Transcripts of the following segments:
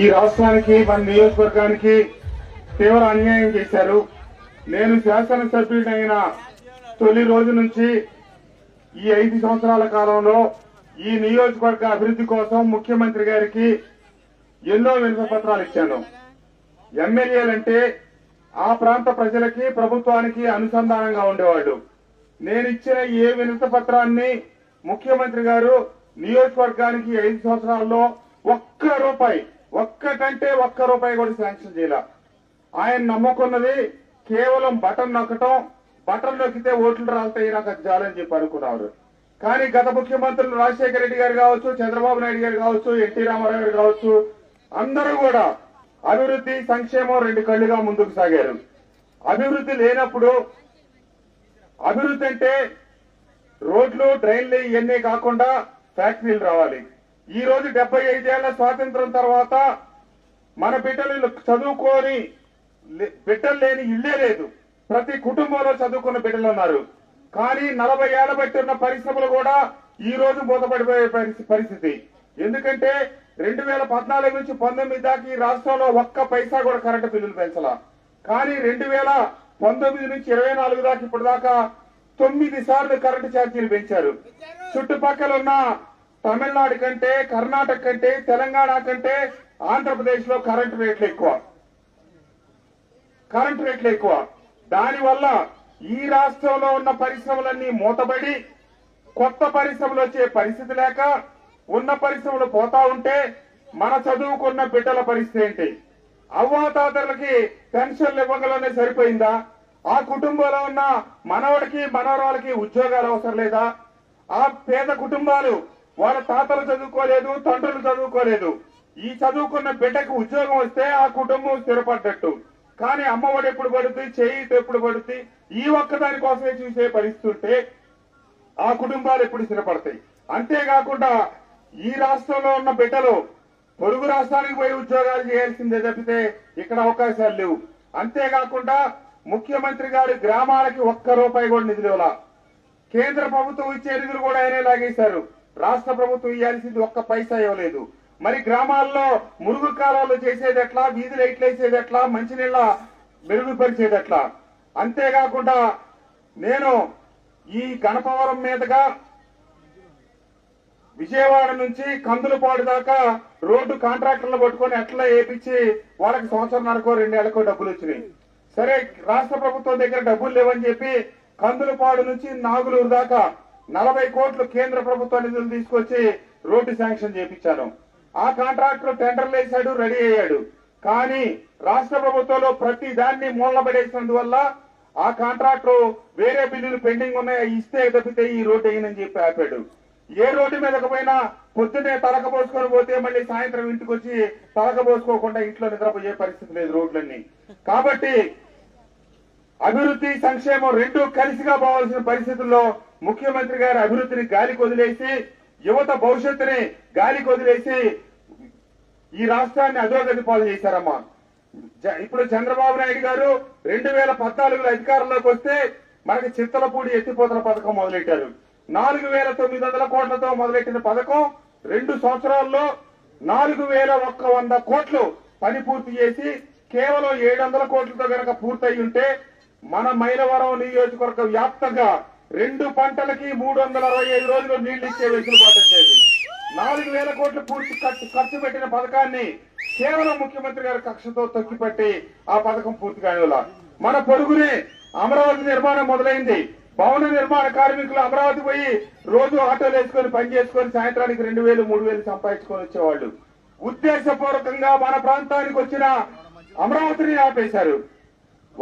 ఈ రాష్ట్రానికి మన నియోజకవర్గానికి తీవ్ర అన్యాయం చేశారు. నేను శాసనసభ్యుడైన తొలి రోజు నుంచి ఈ ఐదు సంవత్సరాల కాలంలో ఈ నియోజకవర్గ అభివృద్ధి కోసం ముఖ్యమంత్రి గారికి ఎన్నో వినతి పత్రాలు ఇచ్చాను. ఎమ్మెల్యేలంటే ఆ ప్రాంత ప్రజలకి ప్రభుత్వానికి అనుసంధానంగా ఉండేవాళ్ళు. నేను ఇచ్చిన ఏ వినసపత్రాన్ని ముఖ్యమంత్రి గారు నియోజకవర్గానికి ఐదు సంవత్సరాల్లో ఒక్క రూపాయి ఒక్కటంటే ఒక్క రూపాయి కూడా శాంక్షన్ చేయాల. ఆయన నమ్ముకున్నది కేవలం బటన్ నొక్కటం బటన్ నొక్కితే ఓట్లు రాలుతాయి నాకు జాలని చాలని చెప్పి అనుకున్నారు కానీ గత ముఖ్యమంత్రులు రాజశేఖర రెడ్డి గారు కావచ్చు చంద్రబాబు నాయుడు గారు కావచ్చు ఎన్టీ రామారావు గారు కావచ్చు అందరూ కూడా అభివృద్ధి సంక్షేమం రెండు కళ్ళుగా ముందుకు సాగారు. అభివృద్ధి లేనప్పుడు అభివృద్ధి అంటే రోడ్లు డ్రైన్లు ఇవన్నీ కాకుండా ఫ్యాక్టరీలు రావాలి. ఈ రోజు డెబ్బై ఐదేళ్ళ స్వాతంత్రం తర్వాత మన బిడ్డలు చదువుకొని బిడ్డలు లేని ఇల్లే లేదు. ప్రతి కుటుంబంలో చదువుకున్న బిడ్డలు ఉన్నారు. కానీ నలభై ఏళ్ళ బట్టి ఉన్న పరిశ్రమలు కూడా ఈ రోజు మూతపడిపోయే పరిస్థి- పరిస్థితి. ఎందుకంటే రెండు వేల పద్నాలుగు నుంచి పంతొమ్మిది దాకా ఈ రాష్ట్రంలో ఒక్క పైసా కూడా కరెంటు బిల్లులు పెంచలా. కానీ రెండు వేల పంతొమ్మిది నుంచి ఇరవై నాలుగు దాకా ఇప్పుడు దాకా తొమ్మిది సార్లు కరెంటు ఛార్జీలు పెంచారు. చుట్టుపక్కల ఉన్న తమిళనాడు కంటే కర్ణాటక కంటే తెలంగాణ కంటే ఆంధ్రప్రదేశ్లో కరెంటు రేట్లు ఎక్కువ. కరెంటు రేట్లు ఎక్కువ. దానివల్ల ఈ రాష్ట్రంలో ఉన్న పరిశ్రమలన్నీ మూతబడి కొత్త పరిశ్రమలు వచ్చే పరిస్థితి లేక ఉన్న పరిశ్రమలు పోతా ఉంటే మన చదువుకున్న బిడ్డల పరిస్థితి ఏంటి? అవ్వాతాతలకి పెన్షన్లు ఇవ్వగలనే సరిపోయిందా? ఆ కుటుంబంలో ఉన్న మనవడికి మనవరాలకి ఉద్యోగాలు అవసరం లేదా? ఆ పేద కుటుంబాలు వాళ్ళ తాతలు చదువుకోలేదు తండ్రులు చదువుకోలేదు. ఈ చదువుకున్న బిడ్డకు ఉద్యోగం వస్తే ఆ కుటుంబం స్థిరపడ్డట్టు. కానీ అమ్మఒడి ఎప్పుడు పడుతుంది చేయి ఎప్పుడు పడుతుంది ఈ ఒక్కదాని కోసమే చూసే పరిస్థితుంటే ఆ కుటుంబాలు ఎప్పుడు స్థిరపడతాయి. అంతేకాకుండా ఈ రాష్ట్రంలో ఉన్న బిడ్డలు పొరుగు రాష్ట్రానికి పోయి ఉద్యోగాలు చేయాల్సిందే తప్పితే ఇక్కడ అవకాశాలు లేవు. అంతేకాకుండా ముఖ్యమంత్రి గారు గ్రామాలకి ఒక్క రూపాయి కూడా నిధులు కేంద్ర ప్రభుత్వం ఇచ్చే నిధులు కూడా ఆయనే లాగేశారు. రాష్ట్ర ప్రభుత్వం ఇవ్వాల్సింది ఒక్క పైసా ఇవ్వలేదు. మరి గ్రామాల్లో మురుగు కాలాలు చేసేది ఎట్లా? వీధి లైట్లు వేసేది ఎట్లా? మంచినీళ్ళ మెరుగుపరిచేది ఎట్లా అంతేకాకుండా నేను ఈ గణపవరం మీదుగా విజయవాడ నుంచి కందులపాడు దాకా రోడ్డు కాంట్రాక్టర్లు పట్టుకొని ఎట్లా వేపించి వాళ్ళకి సంవత్సరంన్నరకో రెండేళ్ళకో డబ్బులు వచ్చినాయి. సరే రాష్ట్ర ప్రభుత్వం దగ్గర డబ్బులు లేవని చెప్పి కందులపాడు నుంచి నాగులూరు దాకా నలభై కోట్లు కేంద్ర ప్రభుత్వ నిధులు తీసుకొచ్చి రోడ్డు శాంక్షన్ చేపించాను. ఆ కాంట్రాక్టర్ టెండర్లు వేశాడు రెడీ అయ్యాడు. కానీ రాష్ట్ర ప్రభుత్వంలో ప్రతి దాన్ని మూలబడేసినందువల్ల ఆ కాంట్రాక్టర్ వేరే బిల్లులు పెండింగ్ ఉన్నాయి ఇస్తే తప్పితే ఈ రోడ్డు వేయనని చెప్పి ఆపాడు. ఏ రోడ్డు మీదకి పోయినా పొద్దునే తలక పోసుకొని పోతే మళ్ళీ సాయంత్రం ఇంటికి వచ్చి తలక పోసుకోకుండా ఇంట్లో నిద్రపోయే పరిస్థితి లేదు రోడ్లన్నీ. కాబట్టి అభివృద్ధి సంక్షేమం రెండు కలిసిగా పోవాల్సిన పరిస్థితుల్లో ముఖ్యమంత్రి గారు అభివృద్ధిని గాలికి వదిలేసి యువత భవిష్యత్తుని గాలికి వదిలేసి ఈ రాష్ట్రాన్ని అధోగతి పాలు చేశారమ్మా. ఇప్పుడు చంద్రబాబు నాయుడు గారు రెండు వేల పద్నాలుగులో అధికారంలోకి వస్తే మనకి చిత్తలపూడి ఎత్తిపోతల పథకం మొదలెట్టారు. నాలుగు వేల తొమ్మిది వందల కోట్లతో మొదలెట్టిన పథకం రెండు సంవత్సరాల్లో నాలుగు వేల ఒక్క వంద కోట్లు పని పూర్తి చేసి కేవలం ఏడు వందల కోట్లతో గనక పూర్తయి ఉంటే మన మైలవరం నియోజకవర్గ వ్యాప్తంగా రెండు పంటలకి మూడు వందల అరవై ఐదు రోజులు నీళ్ళు ఇచ్చే వెసులుబాటు వచ్చేది. నాలుగు వేల కోట్లు పూర్తి ఖర్చు ఖర్చు పెట్టిన పథకాన్ని కేవలం ముఖ్యమంత్రి గారి కక్షతో తొక్కిపెట్టి ఆ పథకం పూర్తి కానివ్వాల? మన పొరుగునే అమరావతి నిర్మాణం మొదలైంది. భవన నిర్మాణ కార్మికులు అమరావతి పోయి రోజు ఆటోలు వేసుకొని పని చేసుకొని సాయంత్రానికి రెండు వేలు మూడు వేలు సంపాదించుకొని వచ్చేవాళ్ళు. ఉద్దేశపూర్వకంగా మన ప్రాంతానికి వచ్చిన అమరావతిని ఆపేశారు.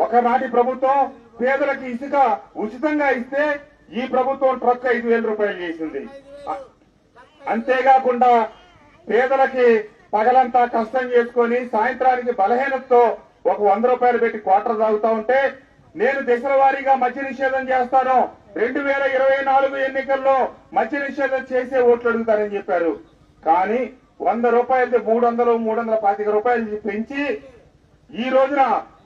ఒకనాటి ప్రభుత్వం పేదలకు ఇసుక ఉచితంగా ఇస్తే ఈ ప్రభుత్వం ట్రక్ ఐదు వేల రూపాయలు చేసింది. అంతేకాకుండా పేదలకి పగలంతా కష్టం చేసుకొని సాయంత్రానికి బలహీనతతో ఒక వంద రూపాయలు పెట్టి క్వార్టర్ తాగుతా ఉంటే నేను దశల వారీగా మద్య నిషేధం చేస్తాను. రెండు వేల ఇరవై నాలుగు ఎన్నికల్లో మద్య నిషేధం చేసే ఓట్లు అడుగుతారని చెప్పారు. కానీ వంద రూపాయలతో మూడు వందలు మూడు వందల పాతిక రూపాయలు పెంచి ఈ రోజున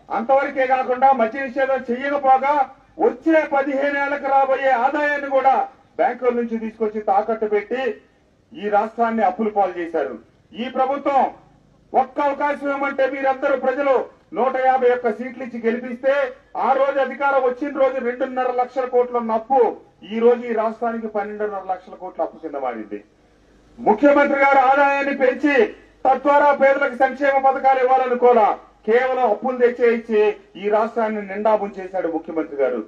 అంతవరకే కాకుండా మద్య నిషేధం చేయకపోగా వచ్చే పదిహేను ఏళ్ళకు రాబోయే ఆదాయాన్ని కూడా బ్యాంకుల నుంచి తీసుకొచ్చి తాకట్టు పెట్టి ఈ రాష్ట్రాన్ని అప్పులు పాలు చేశారు. ఈ ప్రభుత్వం ఒక్క అవకాశం ఏమంటే మీరందరూ ప్రజలు నూట యాభై ఒక్క సీట్లు ఇచ్చి గెలిపిస్తే ఆ రోజు అధికారం వచ్చిన రోజు రెండున్నర లక్షల కోట్ల అప్పు ఈ రోజు ఈ రాష్ట్రానికి పన్నెండున్నర లక్షల కోట్ల అప్పు కింద మారింది. ముఖ్యమంత్రి గారు ఆదాయాన్ని పెంచి తద్వారా పేదలకు సంక్షేమ పథకాలు ఇవ్వాలనుకోలా కేవలం అప్పులు తెచ్చే ఇచ్చి ఈ రాష్ట్రాన్ని నిండాబం చేశాడు ముఖ్యమంత్రి గారు.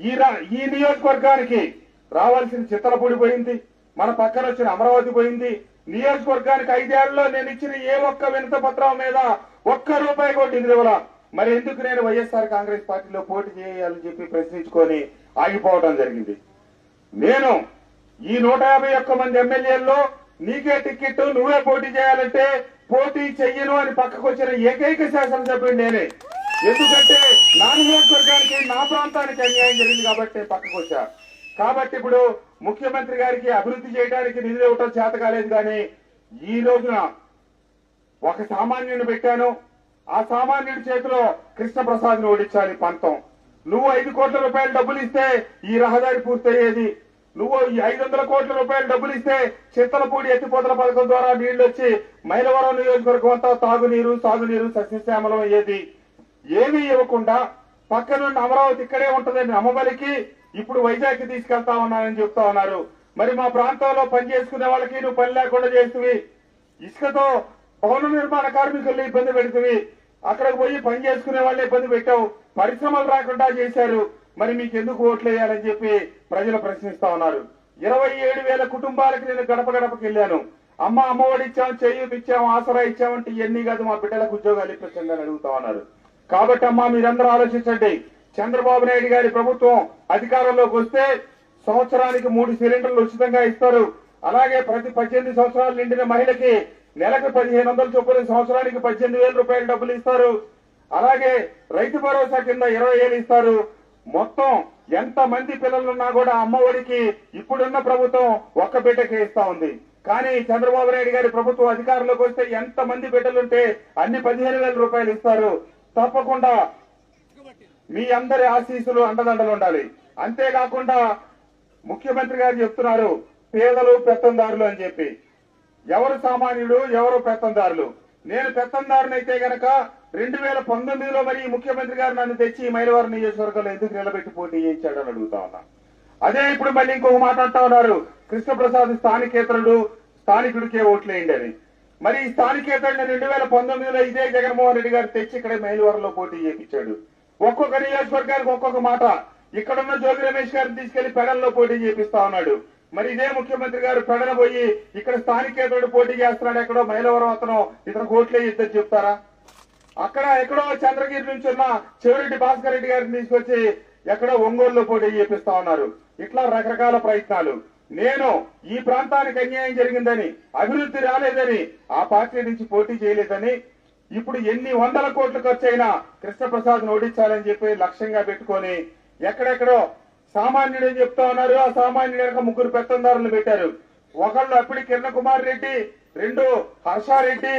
ఈ రా- ఈ నియోజకవర్గానికి రావాల్సిన చిత్తలపూడి పోయింది మన పక్కన వచ్చిన అమరావతి పోయింది. నియోజకవర్గానికి ఐదేళ్ళలో నేను ఇచ్చిన ఏ ఒక్క వినత పత్రం మీద ఒక్క రూపాయి కూడా నిధుల మరి ఎందుకు నేను వైఎస్ఆర్ కాంగ్రెస్ పార్టీలో పోటీ చేయాలని చెప్పి ప్రశ్నించుకొని ఆగిపోవడం జరిగింది. నేను ఈ నూట యాభై ఒక్క మంది ఎమ్మెల్యేల్లో నీకే టికెట్ నువ్వే పోటీ చేయాలంటే పోటీ చెయ్యను అని పక్కకు వచ్చిన ఏకైక శాసనసభ్యుడు నేనే. ఎందుకంటే నా నియోజకవర్గానికి నా ప్రాంతానికి అన్యాయం జరిగింది కాబట్టి పక్కకు వచ్చా కాబట్టి ఇప్పుడు ముఖ్యమంత్రి గారికి అభివృద్ధి చేయడానికి నిధులు ఇవ్వటం చేత కాలేదు కానీ ఈ రోజున ఒక సామాన్యుని పెట్టాను. ఆ సామాన్యుడి చేతిలో కృష్ణప్రసాద్ని ఓడించాలి పంతం. నువ్వు ఐదు కోట్ల రూపాయలు డబ్బులు ఇస్తే ఈ రహదారి పూర్తయ్యేది నువ్వు ఈ ఐదు వందల కోట్ల రూపాయలు డబ్బులు ఇస్తే చింతలపూడి ఎత్తిపోతల పథకం ద్వారా నీళ్ళు వచ్చి మైలవరం నియోజకవర్గం అంతా తాగునీరు సాగునీరు సస్యశ్యామలం అయ్యేది. ఏమీ ఇవ్వకుండా పక్కనున్న అమరావతి ఇక్కడే ఉంటుందని అమ్మబలికి ఇప్పుడు వైజాగ్ తీసుకెళ్తా ఉన్నానని చెప్తా ఉన్నారు. మరి మా ప్రాంతంలో పని చేసుకునే వాళ్ళకి నువ్వు పని లేకుండా చేస్తువి. ఇసుకతో భవన నిర్మాణ కార్మికుల్ని ఇబ్బంది పెడుతుంది అక్కడికి పోయి పని చేసుకునే వాళ్ళని ఇబ్బంది పెట్టావు. పరిశ్రమలు రాకుండా చేశారు. మరి మీకు ఎందుకు ఓట్లు వేయాలని చెప్పి ప్రజలు ప్రశ్నిస్తా ఉన్నారు. ఇరవై ఏడు వేల కుటుంబాలకి నేను గడప గడపకి వెళ్ళాను. అమ్మ అమ్మఒడి ఇచ్చాం చేయూత ఇచ్చాం ఆసరా ఇచ్చామంటే ఇవన్నీ కాదు మా బిడ్డలకు ఉద్యోగాలు ఇప్పించండి అని అడుగుతా ఉన్నారు. కాబట్టి అమ్మా మీరందరూ ఆలోచించండి. చంద్రబాబు నాయుడు గారి ప్రభుత్వం అధికారంలోకి వస్తే సంవత్సరానికి మూడు సిలిండర్లు ఉచితంగా ఇస్తారు. అలాగే ప్రతి పద్దెనిమిది సంవత్సరాలు నిండిన మహిళకి నెలకు పదిహేను వందల చొప్పున సంవత్సరానికి పద్దెనిమిది వేల రూపాయలు డబ్బులు ఇస్తారు. అలాగే రైతు భరోసా కింద ఇరవై వేలు ఇస్తారు. మొత్తం ఎంత మంది పిల్లలున్నా కూడా అమ్మ ఒడికి ఇప్పుడున్న ప్రభుత్వం ఒక్క బిడ్డకే ఇస్తా ఉంది. కానీ చంద్రబాబు నాయుడు గారి ప్రభుత్వం అధికారంలోకి వస్తే ఎంత మంది బిడ్డలుంటే అన్ని పదిహేను వేల రూపాయలు ఇస్తారు. తప్పకుండా మీ అందరి ఆశీస్సులు అండదండలు ఉండాలి. అంతేకాకుండా ముఖ్యమంత్రి గారు చెప్తున్నారు పేదలు పెత్తందారులు అని చెప్పి. ఎవరు సామాన్యుడు ఎవరు పెత్తందారులు? నేను పెత్తందారునైతే గనక రెండు వేల పంతొమ్మిదిలో మరి ముఖ్యమంత్రి గారు నన్ను తెచ్చి ఈ మైలవరం నియోజకవర్గంలో ఎందుకు నిలబెట్టి పోటీ చేయించాడని అడుగుతా ఉన్నా. అదే ఇప్పుడు మళ్ళీ ఇంకొక మాట ఉన్నారు. కృష్ణప్రసాద్ స్థానికేతరుడు స్థానికుడికే ఓట్లేయండి అని. మరి స్థానికేతరుడిని రెండు వేల పంతొమ్మిదిలో ఇదే జగన్మోహన్ రెడ్డి గారు తెచ్చి ఇక్కడ మైలవరంలో పోటీ చేయించాడు ఒక్కొక్క నియోజకవర్గానికి ఒక్కొక్క మాట. ఇక్కడున్న జోగి రమేష్ గారిని తీసుకెళ్ళి పెడల్లో పోటీ చేపిస్తా ఉన్నాడు. మరి ఇదే ముఖ్యమంత్రి గారు పెడన పోయి ఇక్కడ స్థానికేతరుడు పోటీ చేస్తున్నాడు. ఎక్కడో మైలవరం అతను ఇతను కోట్లే ఇద్దరు చెప్తారా? అక్కడ ఎక్కడో చంద్రగిరి నుంచి ఉన్న చెవిరెడ్డి భాస్కర్ రెడ్డి గారిని తీసుకొచ్చి ఎక్కడో ఒంగోలులో పోటీ చేపిస్తా ఉన్నారు. ఇట్లా రకరకాల ప్రయత్నాలు. నేను ఈ ప్రాంతానికి అన్యాయం జరిగిందని అభివృద్ధి రాలేదని ఆ పార్టీ నుంచి పోటీ చేయలేదని ఇప్పుడు ఎన్ని వందల కోట్లు ఖర్చు అయినా కృష్ణప్రసాద్ ఓడించాలని చెప్పి లక్ష్యంగా పెట్టుకొని ఎక్కడెక్కడో సామాన్యుడు అని చెప్తా ఉన్నారు? ఆ సామాన్యుడు ముగ్గురు పెత్తందారులు పెట్టారు. ఒకళ్ళు అప్పటి కిరణ్ కుమార్ రెడ్డి రెండు హర్షారెడ్డి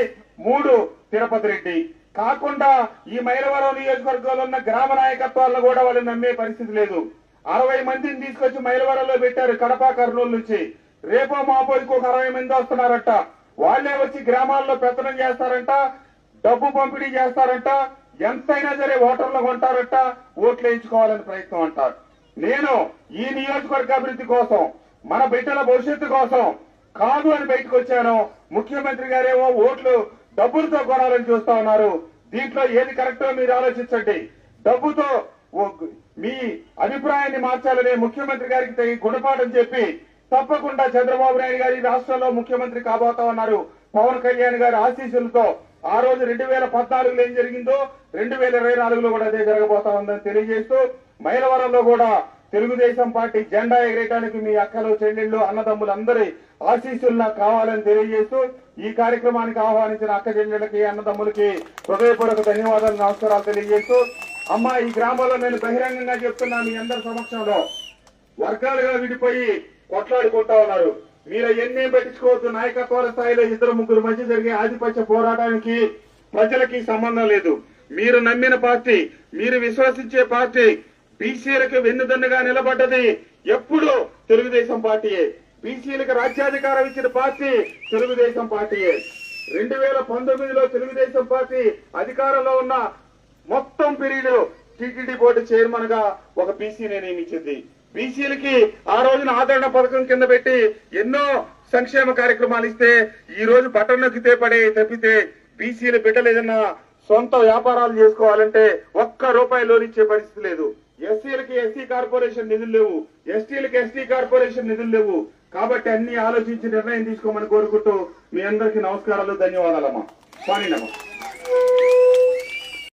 మూడు తిరుపతి రెడ్డి. కాకుండా ఈ మైలవరం నియోజకవర్గంలో ఉన్న గ్రామ నాయకత్వాలను కూడా వాళ్ళు నమ్మే పరిస్థితి లేదు. అరవై మందిని తీసుకొచ్చి మైలవరంలో పెట్టారు కడప కర్నూలు నుంచి. రేపో మాపో ఇంకొక అరవై మంది వస్తున్నారట. వాళ్ళే వచ్చి గ్రామాల్లో పెత్తనం చేస్తారంట డబ్బు పంపిణీ చేస్తారంట ఎంతైనా సరే ఓటర్లు కొంటారట ఓట్లు వేయించుకోవాలని ప్రయత్నం అంటారు. నేను ఈ నియోజకవర్గ అభివృద్ధి కోసం మన బిడ్డల భవిష్యత్తు కోసం కాదు అని బయటకు వచ్చాను. ముఖ్యమంత్రి గారేమో ఓట్లు డబ్బులతో కొనాలని చూస్తా ఉన్నారు. దీంట్లో ఏది కరెక్టో మీరు ఆలోచించండి. డబ్బుతో మీ అభిప్రాయాన్ని మార్చాలనే ముఖ్యమంత్రి గారికి గుణపాఠం చెప్పి తప్పకుండా చంద్రబాబు నాయుడు గారి రాష్ట్రంలో ముఖ్యమంత్రి కాబోతా ఉన్నారు. పవన్ కళ్యాణ్ గారి ఆశీస్సులతో ఆ రోజు రెండు వేల పద్నాలుగులో ఏం జరిగిందో రెండు వేల ఇరవై నాలుగులో కూడా అదే జరగబోతా ఉందని తెలియజేస్తూ మైలవరంలో కూడా తెలుగుదేశం పార్టీ జెండా ఎగరేయడానికి మీ అక్కలు చెల్లెళ్ళు అన్నదమ్ములందరి ఆశీస్సులు నాకు కావాలని తెలియజేస్తూ ఈ కార్యక్రమానికి ఆహ్వానించిన అక్క చెల్లెళ్ళకి అన్నదమ్ములకి హృదయపూర్వక ధన్యవాదాలు నమస్కారాలు తెలియజేస్తూ అమ్మ ఈ గ్రామంలో నేను బహిరంగంగా చెప్తున్నా మీ అందరి సమక్షంలో. వర్గాలుగా విడిపోయి కొట్లాడుకుంటా ఉన్నారు. మీరు ఎన్నే పట్టించుకోవద్దు. నాయకత్వాల స్థాయిలో ఇద్దరు ముగ్గురు మధ్య జరిగే ఆధిపత్య పోరాటానికి ప్రజలకి సంబంధం లేదు. మీరు నమ్మిన పార్టీ మీరు విశ్వసించే పార్టీ బీసీలకు వెన్నుదన్నుగా నిలబడ్డది ఎప్పుడు తెలుగుదేశం పార్టీయే. బీసీలకు రాజ్యాధికారం ఇచ్చిన పార్టీ తెలుగుదేశం పార్టీయే రెండు వేల పంతొమ్మిదిలో తెలుగుదేశం పార్టీ అధికారంలో ఉన్న మొత్తం పీరియడ్ టీటీడీ బోర్డు చైర్మన్గా ఒక బీసీని నియమించింది బీసీలకి ఆ రోజున ఆదరణ పథకం కింద పెట్టి ఎన్నో సంక్షేమ కార్యక్రమాలు ఇస్తే ఈ రోజు బటన్ నొక్కితే పడే తప్పితే బీసీల బిడ్డలు ఏదన్నా సొంత వ్యాపారాలు చేసుకోవాలంటే ఒక్క రూపాయి లోన్ ఇచ్చే పరిస్థితి లేదు. ఎస్సీలకి ఎస్సీ కార్పొరేషన్ నిధులు లేవు. ఎస్టీలకి ఎస్టీ కార్పొరేషన్ నిధులు లేవు. కాబట్టి అన్ని ఆలోచించి నిర్ణయం తీసుకోమని కోరుకుంటూ మీ అందరికీ నమస్కారాలు ధన్యవాదాలమ్మా. స్వామి నమ్మ